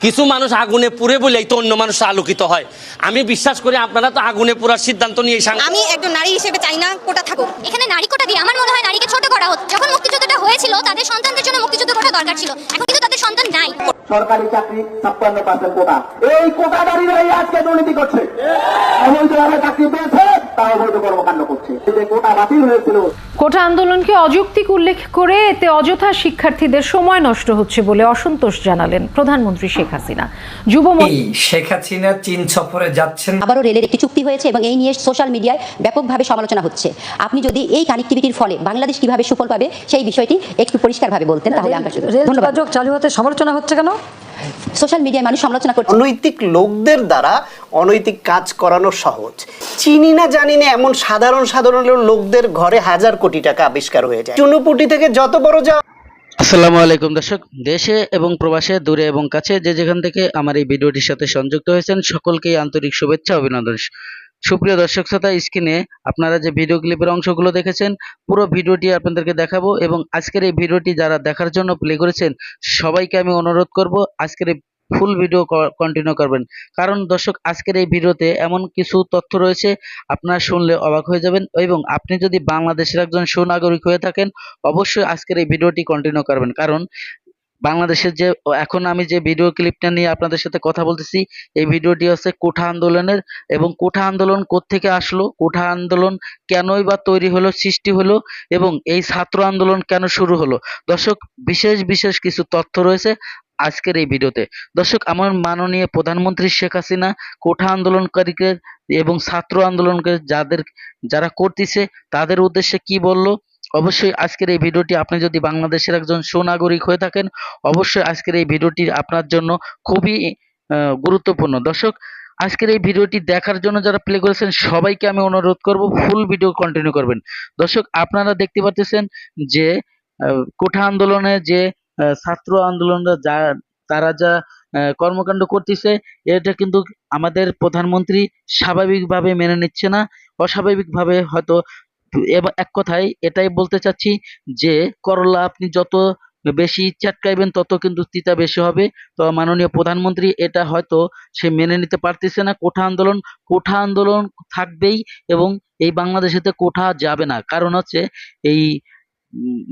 কিছু মানুষ আগুনে পুড়ে বলেই তো অন্য মানুষ আলোকিত হয়। আমি বিশ্বাস করি আপনারা তো আগুনে পুরার সিদ্ধান্ত নিয়ে সাং- আমি একজন নারী হিসেবে চাই না কোটা থাকুক। এখানে নারী কোটা দিয়ে আমার মনে হয় নারীকে ছোট করা হচ্ছে যখন মুক্তিযুদ্ধটা হয়েছিল তাদের সন্তানদের জন্য মুক্তিযুদ্ধ করা দরকার ছিল। এখন কিন্তু তাদের সন্তান নাই। সরকারি চাকরি ছাপ্পান্ন পার্সেন্ট কোটা। এই কোটাদারিরাই আজকে দুর্নীতি করছে। অবৈধভাবে চাকরি পেয়েছে। অবৈধ কর্মকাণ্ড করছে। কোটা বাতিল হয়েছিল। কোটা আন্দোলনকে অযৌক্তিক উল্লেখ করে এতে অযথা শিক্ষার্থীদের সময় নষ্ট হচ্ছে বলে অসন্তোষ জানালেন প্রধানমন্ত্রী শেখ হাসিনা। যুব শেখ হাসিনা চীন সফরে যাচ্ছেন। আবারও রেলের একটি চুক্তি হয়েছে এবং এই নিয়ে সোশ্যাল মিডিয়ায় ব্যাপকভাবে সমালোচনা হচ্ছে। আপনি যদি এই কানেক্টিভিটির ফলে বাংলাদেশ কীভাবে সুফল পাবে সেই বিষয়টি একটু পরিষ্কারভাবে বলতেন তাহলে আমরা রেল যোগাযোগ চালু হতে সমালোচনা হচ্ছে কেন? সোশ্যাল মিডিয়ায় মানুষ সমালোচনা করছে। অনৈতিক লোকদের দ্বারা অনৈতিক কাজ করানো সহজ। চিনি না জানি না এমন সাধারণ সাধারণ লোকদের ঘরে হাজার কোটি টাকা আবিষ্কার হয়ে যায়। চুনুপুটি থেকে যত বড় যা আসসালামু আলাইকুম দর্শক দেশে এবং প্রবাসে দূরে এবং কাছে যে যেখান থেকে আমার এই ভিডিওটির সাথে সংযুক্ত হয়েছেন সকলকেই আন্তরিক শুভেচ্ছা অভিনন্দন। সুপ্রিয় দর্শক শ্রোতা, স্ক্রিনে আপনারা যে ভিডিও ক্লিপের অংশগুলো দেখেছেন, পুরো ভিডিওটি আপনাদেরকে দেখাবো এবং আজকের এই ভিডিওটি যারা দেখার জন্য প্লে করেছেন, সবাইকে আমি অনুরোধ করব আজকের এই ফুল ভিডিও কন্টিনিউ করবেন। কারণ দর্শক, আজকের এই ভিডিওতে এমন কিছু তথ্য রয়েছে, আপনারা শুনলে অবাক হয়ে যাবেন এবং আপনি যদি বাংলাদেশের একজন সুনাগরিক হয়ে থাকেন, অবশ্যই আজকের এই ভিডিওটি কন্টিনিউ করবেন। কারণ বাংলাদেশের যে এখন আমি যে ভিডিও ক্লিপটা নিয়ে আপনাদের সাথে কথা বলতেছি, এই ভিডিওটি হচ্ছে কোঠা আন্দোলনের এবং কোঠা আন্দোলন কোত্থেকে আসলো, কোঠা আন্দোলন কেনই বা তৈরি হলো, সৃষ্টি হলো এবং এই ছাত্র আন্দোলন কেন শুরু হলো? দর্শক, বিশেষ বিশেষ কিছু তথ্য রয়েছে আজকের এই ভিডিওতে দর্শক, আমার মাননীয় প্রধানমন্ত্রী শেখ হাসিনা কোঠা আন্দোলনকারীকে এবং ছাত্র আন্দোলনকে যাদের, যারা করতেছে, তাদের উদ্দেশ্যে কি বলল? অবশ্যই আজকের এই ভিডিওটি আপনি যদি বাংলাদেশের একজন সুনাগরিক হয়ে থাকেন, অবশ্যই আজকের এই ভিডিওটি আপনার জন্য খুবই গুরুত্বপূর্ণ। দর্শক, আজকের এই ভিডিওটি দেখার জন্য যারা প্লে করেছেন, সবাইকে আমি অনুরোধ করব ফুল ভিডিও কন্টিনিউ করবেন। দর্শক, আপনারা দেখতে পাচ্ছেন যে কোঠা আন্দোলনে যে ছাত্র আন্দোলনরা যা, তারা যা কর্মকাণ্ড করতেছে, এটা কিন্তু আমাদের প্রধানমন্ত্রী স্বাভাবিকভাবে মেনে নিচ্ছে না। অস্বাভাবিকভাবে হয়তো এক কথায় এটাই বলতে চাচ্ছি যে, করলা আপনি যত বেশি চাটকাইবেন তত কিন্তু তিতা বেশি হবে। তো মাননীয় প্রধানমন্ত্রী এটা হয়তো সে মেনে নিতে পারতেছে না। কোঠা আন্দোলন কোঠা আন্দোলন থাকবেই এবং এই বাংলাদেশেতে কোঠা যাবে না। কারণ হচ্ছে এই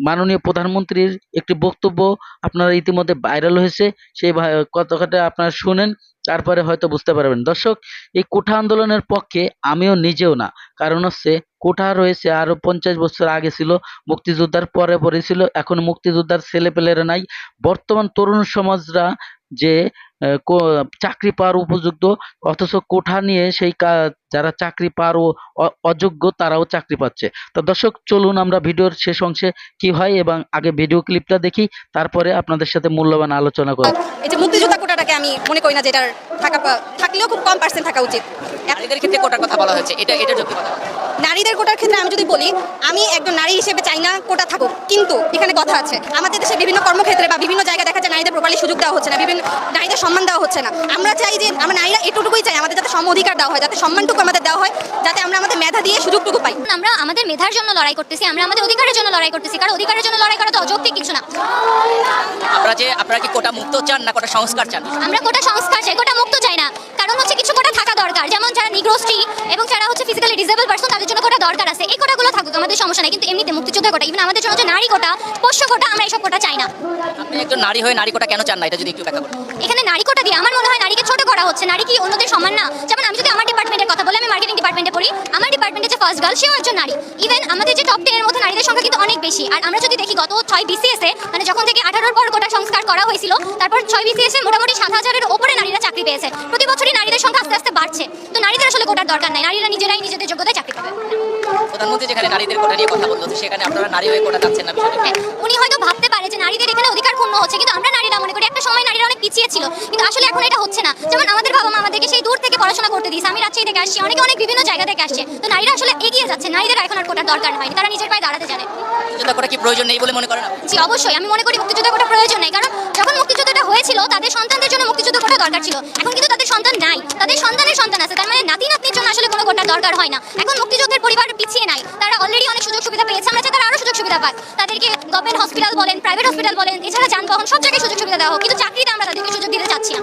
মাননীয় প্রধানমন্ত্রীর একটি বক্তব্য আপনারা ইতিমধ্যে ভাইরাল হয়েছে, সেই কথাটা আপনারা শুনেন, তারপরে হয়তো বুঝতে পারবেন। দর্শক, এই কোঠা আন্দোলনের পক্ষে আমিও নিজেও না। কারণ হচ্ছে, কোঠা রয়েছে আরও পঞ্চাশ বছর আগে ছিল, মুক্তিযোদ্ধার পরে পরে ছিল, এখন মুক্তিযোদ্ধার ছেলেপেলেরা নাই। বর্তমান তরুণ সমাজরা যে কো- চাকরি পাওয়ার উপযুক্ত অথচ কোঠা নিয়ে সেই কা- যারা চাকরি পাওয়ার ও- অযোগ্য তারাও চাকরি পাচ্ছে। তো দর্শক চলুন আমরা ভিডিওর শেষ অংশে কি হয় এবং আগে ভিডিও ক্লিপটা দেখি তারপরে আপনাদের সাথে মূল্যবান আলোচনা করব। এই যে মুক্তিযোদ্ধা কোটাটাকে আমি মনে করি না যে এটার থাকা থাকলেও খুব কম পার্সেন্ট থাকা উচিত। নারীদের ক্ষেত্রে কোটার কথা বলা হয়েছে এটা এটা যৌক্তিকতা। নারীদের কোটার ক্ষেত্রে আমি যদি বলি আমি একজন নারী হিসেবে চাই না কোটা থাকুক। কিন্তু এখানে কথা আছে আমাদের দেশে বিভিন্ন কর্মক্ষেত্রে বা বিভিন্ন জায়গায় দেখা যায় নারীদের প্রপারলি সুযোগ দেওয়া হচ্ছে না বিভিন্ন নারীদের সম্মান দেওয়া হচ্ছে না। আমরা চাই যে আমরা নারীরা এটুকুই চাই আমাদের যাতে সম অধিকার দেওয়া হয় যাতে সম্মানটুকু আমাদের দেওয়া হয় যাতে আমরা আমাদের মেধা দিয়ে সুযোগটুকু পাই। আমরা আমাদের মেধার জন্য লড়াই করতেছি আমরা আমাদের অধিকারের জন্য লড়াই করতেছি কারণ অধিকারের জন্য লড়াই করা তো অযৌক্তিক কিছু না। আপনারা যে আপনারা কি কোটা মুক্ত চান না কোটা সংস্কার চান? আমরা কোটা সংস্কার চাই কোটা মুক্ত চাই না। কারণ হচ্ছে কিছু কোটা থাকা দরকার যেমন যারা নিগ্রোস্ট্রি এবং যারা হচ্ছে ফিজিক্যালি ডিসেবল পার্সন তাদের জন্য কোটা দরকার আছে। এই কোটাগুলো থাকুক আমাদের সমস্যা নাই। কিন্তু এমনিতে মুক্তিযোদ্ধা কোটা ইভেন আমাদের জন্য যে নারী কোটা পোষ্য কোটা আমরা এইসব কোটা চাই না। আপনি একজন নারী হয়ে নারী কোটা কেন চান না? এটা যদি একটু ব্যাখ্যা করেন। এখানে নারী দিয়ে আমার মনে হয় নারীকে ছোট করা হচ্ছে নারী কি অন্যদের সমান না? যেমন আমি যদি আমার ডিপার্টমেন্টের কথা বলি আমি মার্কেটিং ডিপার্টমেন্টে পড়ি আমার ডিপার্টমেন্টে যে ফার্স্ট গার্ল সেও একজন নারী। ইভেন আমাদের যে টপ টেনের মধ্যে নারীদের সংখ্যা কিন্তু অনেক বেশি। আর আমরা যদি দেখি গত ছয় বিসিএস মানে যখন থেকে আঠারোর পর কোটা সংস্কার করা হয়েছিল তারপর ছয় বিসিএস মোটামুটি সাত হাজারের ওপরে নারীরা চাকরি পেয়েছে। প্রতি বছরই নারীদের সংখ্যা আস্তে আস্তে বাড়ছে। তো নারীদের আসলে কোটার দরকার নাই। নারীরা নিজেরাই নিজেদের যোগ্যতায় চাকরি পাবে। প্রধানমন্ত্রী যেখানে নারীদের কোটা নিয়ে কথা বলল সেখানে আপনারা নারী হয়ে কোটা চাচ্ছেন না হ্যাঁ, উনি হয়তো ভাবতে যে নারীদের এখানে অধিকার ক্ষুণ্ণ হচ্ছে কিন্তু আমরা নারীরা মনে করি একটা সময় নারীরা অনেক পিছিয়ে ছিল। কিন্তু আসলে এখন এটা হচ্ছে না। যেমন আমাদের বাবা মা আমাদেরকে সেই দূর থেকে পড়াশোনা করতে দিয়েছে। আমি রাজশাহী থেকে আসছি অনেকে অনেক বিভিন্ন জায়গা থেকে আসছে। তো নারীরা আসলে এগিয়ে যাচ্ছে। নারীদের এখন আর কোটার দরকার হয়নি তারা নিজের পায়ে দাঁড়াতে জানে। মুক্তিযোদ্ধা কোটা কি প্রয়োজন নেই বলে মনে করেন জি অবশ্যই। আমি মনে করি মুক্তিযুদ্ধ কোটা প্রয়োজন নেই। কারণ যখন মুক্তিযুদ্ধটা হয়েছিল তাদের সন্তানদের জন্য মুক্তিযুদ্ধ কোটা দরকার ছিল। এখন কিন্তু তাদের সন্তান নাই। তাদের সন্তানের সন্তান আছে। তার মানে নাতি নাতনির জন্য আসলে কোনো কোটার দরকার হয় না। এখন মুক্তিযুদ্ধের পরিবার পিছিয়ে নাই। তারা অলরেডি অনেক সুযোগ সুবিধা পেয়েছে। আমরা চাই তারা আরও সুযোগ সুবিধা পায় তাদেরকে গভর্নমেন্ট হসপিটাল বলেন প্রাইভেট হসপিটাল বলেন এছাড়া যানবাহন সব জায়গায় সুযোগ সুবিধা দেওয়া হোক কিন্তু চাকরিতে আমরা তাদেরকে সুযোগ দিতে চাচ্ছি না।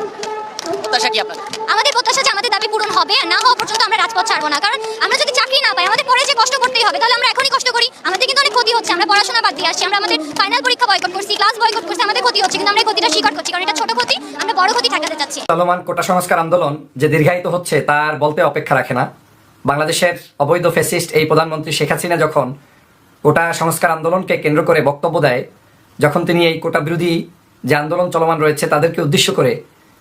প্রত্যাশা কি আপনার আমাদের প্রত্যাশা যে আমাদের দাবি পূরণ হবে আর না হওয়া পর্যন্ত আমরা রাজপথ ছাড়বো না। কারণ আমরা যদি চাকরি না পাই আমাদের পরে যে কষ্ট করতেই হবে তাহলে আমরা এখনই কষ্ট করি। আমাদের কিন্তু অনেক ক্ষতি হচ্ছে আমরা পড়াশোনা বাদ দিয়ে আসছি আমরা আমাদের ফাইনাল পরীক্ষা বয়কট করছি ক্লাস বয়কট করছি আমাদের ক্ষতি হচ্ছে কিন্তু আমরা ক্ষতিটা স্বীকার করছি কারণ এটা ছোট ক্ষতি আমরা বড় ক্ষতি ঠেকাতে চাচ্ছি। চলমান কোটা সংস্কার আন্দোলন যে দীর্ঘায়িত হচ্ছে তার বলতে অপেক্ষা রাখে না। বাংলাদেশের অবৈধ ফেসিস্ট এই প্রধানমন্ত্রী শেখ হাসিনা যখন কোটা সংস্কার আন্দোলনকে কেন্দ্র করে বক্তব্য দেয় যখন তিনি এই কোটা বিরোধী যে আন্দোলন চলমান রয়েছে, তাদেরকে উদ্দেশ্য করে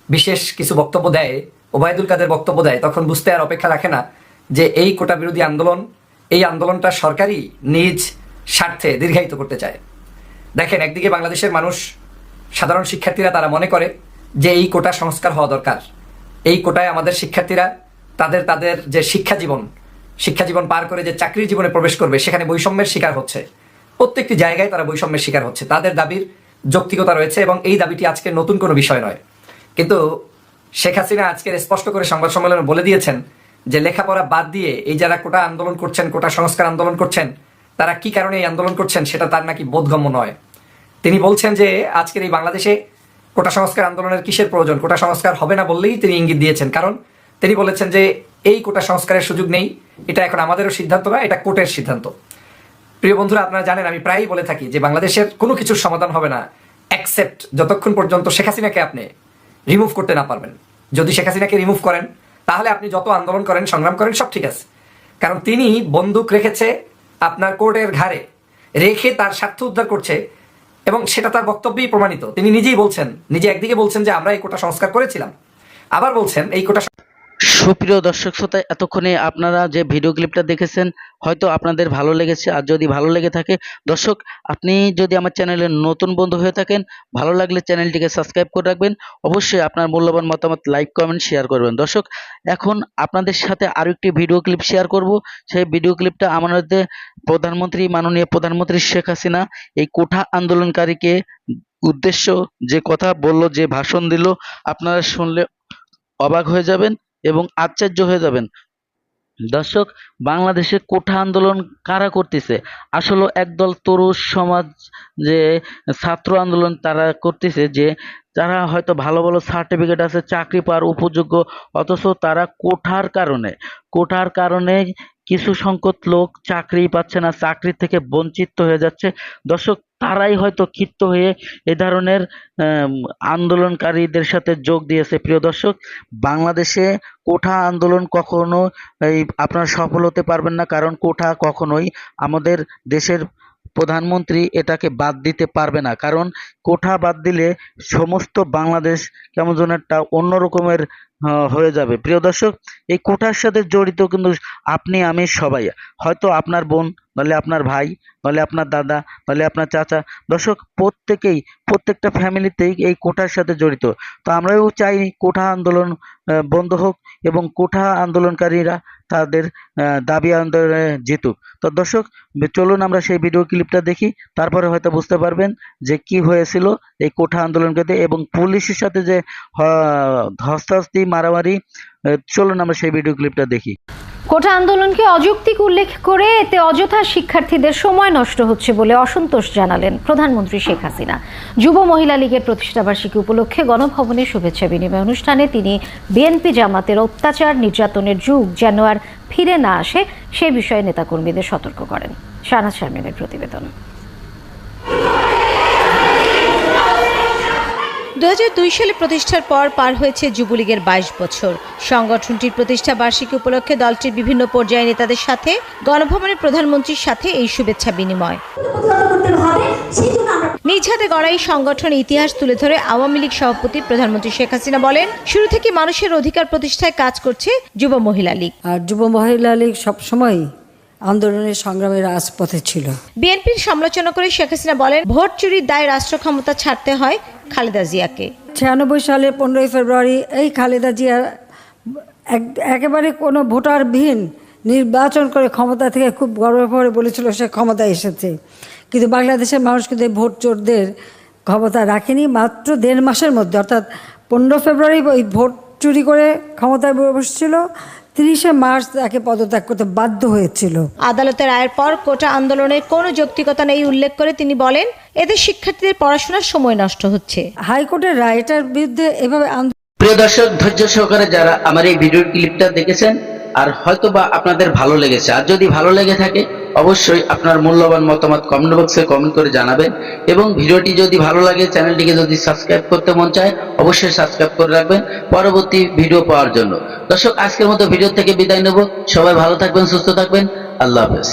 বিশেষ কিছু বক্তব্য দেয়, ওবায়দুল কাদের বক্তব্য দেয়, তখন বুঝতে আর অপেক্ষা রাখে না যে এই কোটা বিরোধী আন্দোলন, এই আন্দোলনটা সরকারি নিজ স্বার্থে দীর্ঘায়িত করতে চায়। দেখেন, একদিকে বাংলাদেশের মানুষ, সাধারণ শিক্ষার্থীরা তারা মনে করে যে এই কোটা সংস্কার হওয়া দরকার। এই কোটায় আমাদের শিক্ষার্থীরা তাদের তাদের যে শিক্ষা জীবন শিক্ষা জীবন পার করে যে চাকরির জীবনে প্রবেশ করবে, সেখানে বৈষম্যের শিকার হচ্ছে। প্রত্যেকটি জায়গায় তারা বৈষম্যের শিকার হচ্ছে। তাদের দাবির যৌক্তিকতা রয়েছে এবং এই দাবিটি আজকে নতুন কোনো বিষয় নয়। কিন্তু শেখ হাসিনা আজকের স্পষ্ট করে সংবাদ সম্মেলনে বলে দিয়েছেন যে লেখাপড়া বাদ দিয়ে এই যারা কোটা আন্দোলন করছেন, কোটা সংস্কার আন্দোলন করছেন, তারা কি কারণে এই আন্দোলন করছেন সেটা তার নাকি বোধগম্য নয়। তিনি বলছেন যে আজকের এই বাংলাদেশে কোটা সংস্কার আন্দোলনের কিসের প্রয়োজন? কোটা সংস্কার হবে না বললেই তিনি ইঙ্গিত দিয়েছেন। কারণ তিনি বলেছেন যে এই কোটা সংস্কারের সুযোগ নেই। এটা এখন আমাদেরও সিদ্ধান্ত না, এটা কোর্টের সিদ্ধান্ত। প্রিয় বন্ধুরা, আপনারা জানেন আমি প্রায়ই বলে থাকি যে বাংলাদেশের কোনো কিছুর সমাধান হবে না অ্যাকসেপ্ট যতক্ষণ পর্যন্ত শেখ হাসিনাকে আপনি রিমুভ করতে না পারবেন। যদি শেখ হাসিনাকে রিমুভ করেন, তাহলে আপনি যত আন্দোলন করেন, সংগ্রাম করেন, সব ঠিক আছে। কারণ তিনি বন্দুক রেখেছে আপনার কোর্টের ঘাড়ে, রেখে তার স্বার্থ উদ্ধার করছে, এবং সেটা তার বক্তব্যেই প্রমাণিত। তিনি নিজেই বলছেন, নিজে একদিকে বলছেন যে আমরা এই কোটা সংস্কার করেছিলাম। আবার বলছেন, এই কোটা সুপ্রিয় দর্শক শ্রোতা, এতক্ষণে আপনারা যে ভিডিও ক্লিপটা দেখেছেন, হয়তো আপনাদের ভালো লেগেছে। আর যদি ভালো লেগে থাকে, দর্শক, আপনি যদি আমার চ্যানেলে নতুন বন্ধু হয়ে থাকেন, ভালো লাগলে চ্যানেলটিকে সাবস্ক্রাইব করে রাখবেন। অবশ্যই আপনার মূল্যবান মতামত লাইক কমেন্ট শেয়ার করবেন। দর্শক, এখন আপনাদের সাথে আরও একটি ভিডিও ক্লিপ শেয়ার করব। সেই ভিডিও ক্লিপটা আমাদের প্রধানমন্ত্রী, মাননীয় প্রধানমন্ত্রী শেখ হাসিনা এই কোঠা আন্দোলনকারীকে উদ্দেশ্য যে কথা বলল, যে ভাষণ দিল, আপনারা শুনলে অবাক হয়ে যাবেন। এবং আশ্চর্য হয়ে যাবেন। দর্শক, বাংলাদেশে কোঠা আন্দোলন কারা করতেছে? আসলে একদল তরুণ সমাজ যে ছাত্র আন্দোলন তারা করতেছে যে তারা হয়তো ভালো ভালো সার্টিফিকেট আছে, চাকরি পাওয়ার উপযোগ্য, অথচ তারা কোঠার কারণে। কোঠার কারণে কিছু সংখ্যক লোক চাকরি পাচ্ছে না, চাকরি থেকে বঞ্চিত হয়ে যাচ্ছে। দর্শক তারাই হয়তো ক্ষিপ্ত হয়ে এ ধরনের আন্দোলনকারীদের সাথে যোগ দিয়েছে। প্রিয় দর্শক, বাংলাদেশে কোঠা আন্দোলন কখনো এই আপনার সফল হতে পারবেন না, কারণ কোঠা কখনোই আমাদের দেশের প্রধানমন্ত্রী এটাকে বাদ দিতে পারবে না। কারণ কোঠা বাদ দিলে সমস্ত বাংলাদেশ কেমন যেন একটা অন্য রকমের হয়ে যাবে। প্রিয় দর্শক, এই কোঠার সাথে জড়িত কিন্তু আপনি, আমি সবাই। হয়তো আপনার বোন নাহলে আপনার ভাই নাহলে আপনার দাদা নাহলে আপনার চাচা। দর্শক, প্রত্যেকেই, প্রত্যেকটা ফ্যামিলিতেই এই কোঠার সাথে জড়িত। তো আমরাও চাই কোঠা আন্দোলন বন্ধ হোক এবং কোঠা আন্দোলনকারীরা তাদের দাবি আন্দোলনে জিতুক। তো দর্শক, চলুন আমরা সেই ভিডিও ক্লিপটা দেখি। তারপরে হয়তো বুঝতে পারবেন যে কি হয়েছিল এই কোঠা আন্দোলনকারী এবং পুলিশের সাথে যে ধস্তাধস্তি, মারামারি চলুন আমরা সেই ভিডিও ক্লিপটা দেখি। কোটা আন্দোলনকে অযৌক্তিক উল্লেখ করে এতে অযথা শিক্ষার্থীদের সময় নষ্ট হচ্ছে বলে অসন্তোষ জানালেন প্রধানমন্ত্রী শেখ হাসিনা। যুব মহিলা লীগের প্রতিষ্ঠাবার্ষিকী উপলক্ষে গণভবনে শুভেচ্ছা বিনিময় অনুষ্ঠানে তিনি বিএনপি জামাতের অত্যাচার নির্যাতনের যুগ যেন আর ফিরে না আসে সে বিষয়ে নেতাকর্মীদের সতর্ক করেন। শাহনাজ শারমিনের প্রতিবেদন। দু সালে প্রতিষ্ঠার পর পার হয়েছে যুবলীগের বাইশ বছর। সংগঠনটির প্রতিষ্ঠা বার্ষিকী উপলক্ষে দলটির বিভিন্ন পর্যায়ে নেতাদের সাথে গণভবনের প্রধানমন্ত্রীর সাথে এই শুভেচ্ছা বিনিময়। নিজ হাতে গড়া এই সংগঠনের ইতিহাস তুলে ধরে আওয়ামী লীগ সভাপতি প্রধানমন্ত্রী শেখ হাসিনা বলেন শুরু থেকে মানুষের অধিকার প্রতিষ্ঠায় কাজ করছে যুব মহিলা লীগ। আর যুব মহিলা লীগ সবসময় আন্দোলনের সংগ্রামের রাজপথে ছিল। বিএনপির সমালোচনা করে শেখ হাসিনা বলেন ভোট চুরির দায় রাষ্ট্র ক্ষমতা ছাড়তে হয় খালেদা জিয়াকে। ছিয়ানব্বই সালে পনেরোই ফেব্রুয়ারি এই খালেদা জিয়া এক- একেবারে কোনো ভোটারবিহীন নির্বাচন করে ক্ষমতা থেকে খুব গর্ব করে বলেছিল সে ক্ষমতায় এসেছে। কিন্তু বাংলাদেশের মানুষ কিন্তু ভোট চোরদের ক্ষমতা রাখেনি। মাত্র দেড় মাসের মধ্যে, অর্থাৎ পনেরো ফেব্রুয়ারি ওই ভোট চুরি করে ক্ষমতায় বসছিল। তিরিশে মার্চ তাকে পদত্যাগ করতে বাধ্য হয়েছিল। আদালতের রায়ের পর কোটা আন্দোলনের কোনো যৌক্তিকতা নেই উল্লেখ করে তিনি বলেন এতে শিক্ষার্থীদের পড়াশোনার সময় নষ্ট হচ্ছে। হাইকোর্টের রায়টার বিরুদ্ধে এভাবে প্রিয় দর্শক ধৈর্য সহকারে যারা আমার এই ভিডিও ক্লিপটা দেখেছেন আর হয়তো বা আপনাদের ভালো লেগেছে আর যদি ভালো লেগে থাকে অবশ্যই আপনার মূল্যবান মতামত কমেন্ট বক্সে কমেন্ট করে জানাবেন। এবং ভিডিওটি যদি ভালো লাগে চ্যানেলটিকে যদি সাবস্ক্রাইব করতে মন চায় অবশ্যই সাবস্ক্রাইব করে রাখবেন। পরবর্তী ভিডিও পাওয়ার জন্য। দর্শক, আজকের মতো ভিডিও থেকে বিদায় নেব। সবাই ভালো থাকবেন, সুস্থ থাকবেন। আল্লাহ হাফেজ।